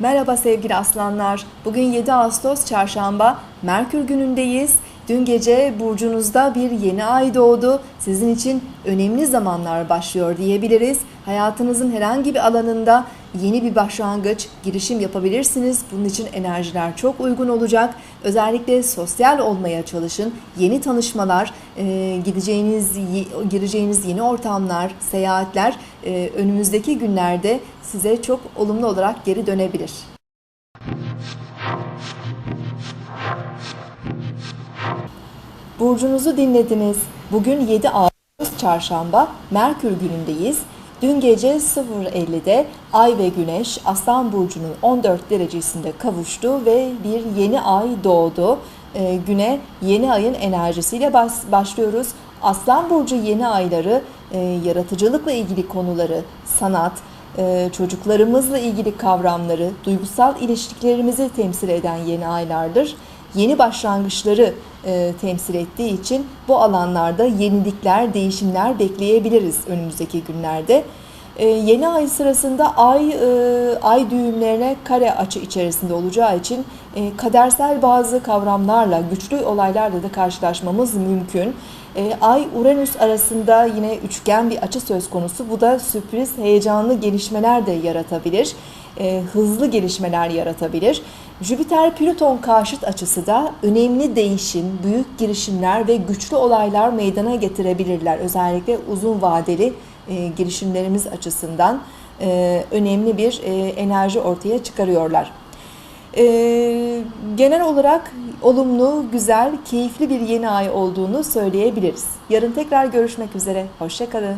Merhaba sevgili aslanlar. Bugün 7 Ağustos Çarşamba. Merkür günündeyiz. Dün gece burcunuzda bir yeni ay doğdu. Sizin için önemli zamanlar başlıyor diyebiliriz. Hayatınızın herhangi bir alanında yeni bir başlangıç, girişim yapabilirsiniz. Bunun için enerjiler çok uygun olacak. Özellikle sosyal olmaya çalışın. Yeni tanışmalar, e, gideceğiniz, gireceğiniz yeni ortamlar, seyahatler e, önümüzdeki günlerde size çok olumlu olarak geri dönebilir. Burcunuzu dinlediniz. Bugün 7 Ağustos Çarşamba, Merkür günündeyiz. Dün gece 0.50'de Ay ve Güneş Aslan Burcu'nun 14 derecesinde kavuştu ve bir yeni ay doğdu. Ee, güne yeni ayın enerjisiyle bas- başlıyoruz. Aslan Burcu yeni ayları e, yaratıcılıkla ilgili konuları, sanat, e, çocuklarımızla ilgili kavramları, duygusal ilişkilerimizi temsil eden yeni aylardır. Yeni başlangıçları e, temsil ettiği için bu alanlarda yenilikler, değişimler bekleyebiliriz önümüzdeki günlerde. E, yeni ay sırasında ay e, ay düğümlerine kare açı içerisinde olacağı için e, kadersel bazı kavramlarla, güçlü olaylarla da karşılaşmamız mümkün. E, Ay Uranüs arasında yine üçgen bir açı söz konusu. Bu da sürpriz, heyecanlı gelişmeler de yaratabilir. E, hızlı gelişmeler yaratabilir. Jüpiter Plüton karşıt açısı da önemli değişim, büyük girişimler ve güçlü olaylar meydana getirebilirler. Özellikle uzun vadeli e, girişimlerimiz açısından e, önemli bir e, enerji ortaya çıkarıyorlar. Ee, genel olarak olumlu, güzel, keyifli bir yeni ay olduğunu söyleyebiliriz. Yarın tekrar görüşmek üzere. Hoşçakalın.